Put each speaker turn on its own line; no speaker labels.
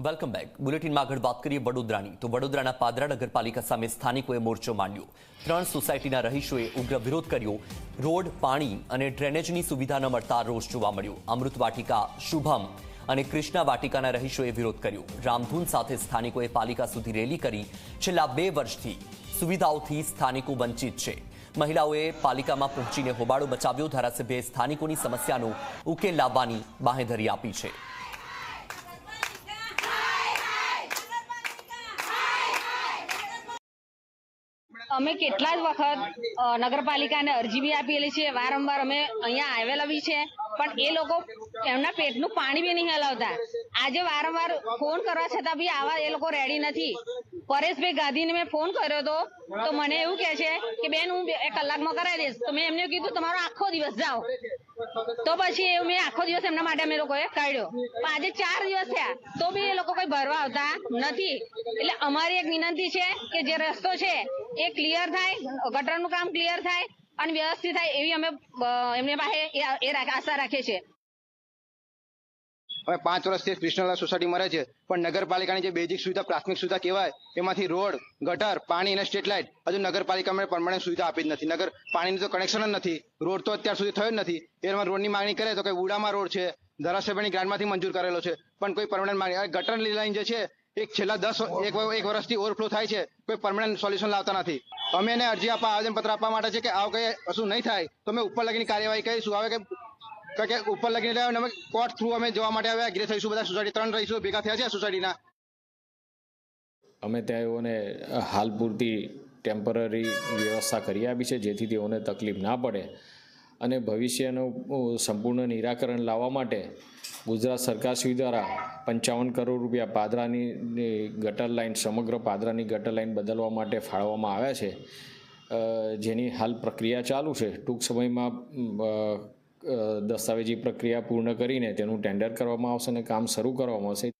Welcome back બુલેટિનમાં આગળ વાત કરીએ વડોદરાની. તો વડોદરાના પાદરા નગરપાલિકા સામે સ્થાનિકોએ મોરચો માંડ્યો. ત્રણ સોસાયટીના રહીશોએ ઉગ્ર વિરોધ કર્યો. રોડ, પાણી અને ડ્રેનેજની સુવિધા ન મળતા રોષ જોવા મળ્યો. અમૃત વાટિકા, શુભમ અને કૃષ્ણા વાટિકાના રહીશોએ વિરોધ કર્યો. રામધૂન સાથે સ્થાનિકોએ પાલિકા સુધી રેલી કરી. છેલ્લા બે વર્ષથી સુવિધાઓથી સ્થાનિકો વંચિત છે. મહિલાઓએ પાલિકામાં પહોંચીને હોબાળો મચાવ્યો. ધારાસભ્યએ સ્થાનિકોની સમસ્યાનો ઉકેલ લાવવાની બાહેધરી આપી છે.
અમે કેટલા જ વખત નગરપાલિકાને અરજી બી આપેલી છે. વારંવાર અમે અહીંયા આવેલા બી છે. પણ એ લોકો એમના પેટનું પાણી બી નહીં હલાવતા. આજે વારંવાર ફોન કરવા છતાં બી આવા એ લોકો રેડી નથી. પરેશભાઈ ગાંધીને મેં ફોન કર્યો હતો તો મને એવું કહે છે કે, બેન, હું એક કલાકમાં કરાવી દઈશ. તો મેં એમને કીધું, તમારો આખો દિવસ જાઓ. તો પછી મેં આખો દિવસ એમના માટે અમે લોકોએ કાઢ્યો. પણ આજે ચાર દિવસ થયા, તો બી એ લોકો કોઈ ભરવા આવતા નથી. એટલે અમારી એક વિનંતી છે કે જે રસ્તો છે, એ ક્લિયર થાય, ગટરનું કામ ક્લિયર થાય અને વ્યવસ્થિત થાય એવી અમે એમની પાસે એ આશા રાખીએ છીએ.
હવે પાંચ વર્ષથી કૃષ્ણલાલ સોસાયટીમાં રહે છે. પણ નગરપાલિકાની જે બેઝિક સુવિધા, પ્રાથમિક સુવિધા કહેવાય, એમાંથી રોડ, ગટર, પાણી અને સ્ટ્રીટ લાઇટ હજુ નગરપાલિકામાં પરમાનન્ટ સુવિધા આપી જ નથી. નગર, પાણીનું તો કનેક્શન જ નથી. રોડ તો અત્યાર સુધી થયો જ નથી. એમાં રોડની માંગણી કરે તો કે ઉડામાં રોડ છે, ધારાસભ્યની ગ્રાન્ટમાંથી મંજૂર કરેલો છે. પણ કોઈ પરમાનન્ટ માંગણી ગટરની લાઈન જે છે, એક છેલ્લા દસ એક એક વર્ષથી ઓવરફ્લો થાય છે. કોઈ પરમાનન્ટ સોલ્યુશન લાવતા નથી. અમે એને અરજી આપવા, આવેદનપત્ર આપવા માટે છે કે આવું કઈ કશું નહીં થાય, તો અમે ઉપર લગીની કાર્યવાહી કરીશું. આવે કે કારણ કે ઉપર લગીને અને અમે કોર્ટ થ્રુ અમે જોવા માટે આવ્યા એગ્રી થઈશું બધા સોસાયટી ત્રણ રહીશું, ભેગા થયા છે સોસાયટીના
અમે ત્યાં એઓને હાલ પૂરતી ટેમ્પરરી વ્યવસ્થા કરી આપી છે, જેથી તેઓને તકલીફ ના પડે. અને ભવિષ્યનું સંપૂર્ણ નિરાકરણ લાવવા માટે ગુજરાત સરકારશ્રી દ્વારા પંચાવન કરોડ રૂપિયા પાદરાની ગટર લાઇન સમગ્ર પાદરાની ગટર લાઇન બદલવા માટે ફાળવવામાં આવ્યા છે. જેની હાલ પ્રક્રિયા ચાલુ છે. ટૂંક સમયમાં દસ્તાવેજી પ્રક્રિયા પૂર્ણ કરીને તેનું ટેન્ડર કરવામાં આવશે અને કામ શરૂ કરવામાં આવશે.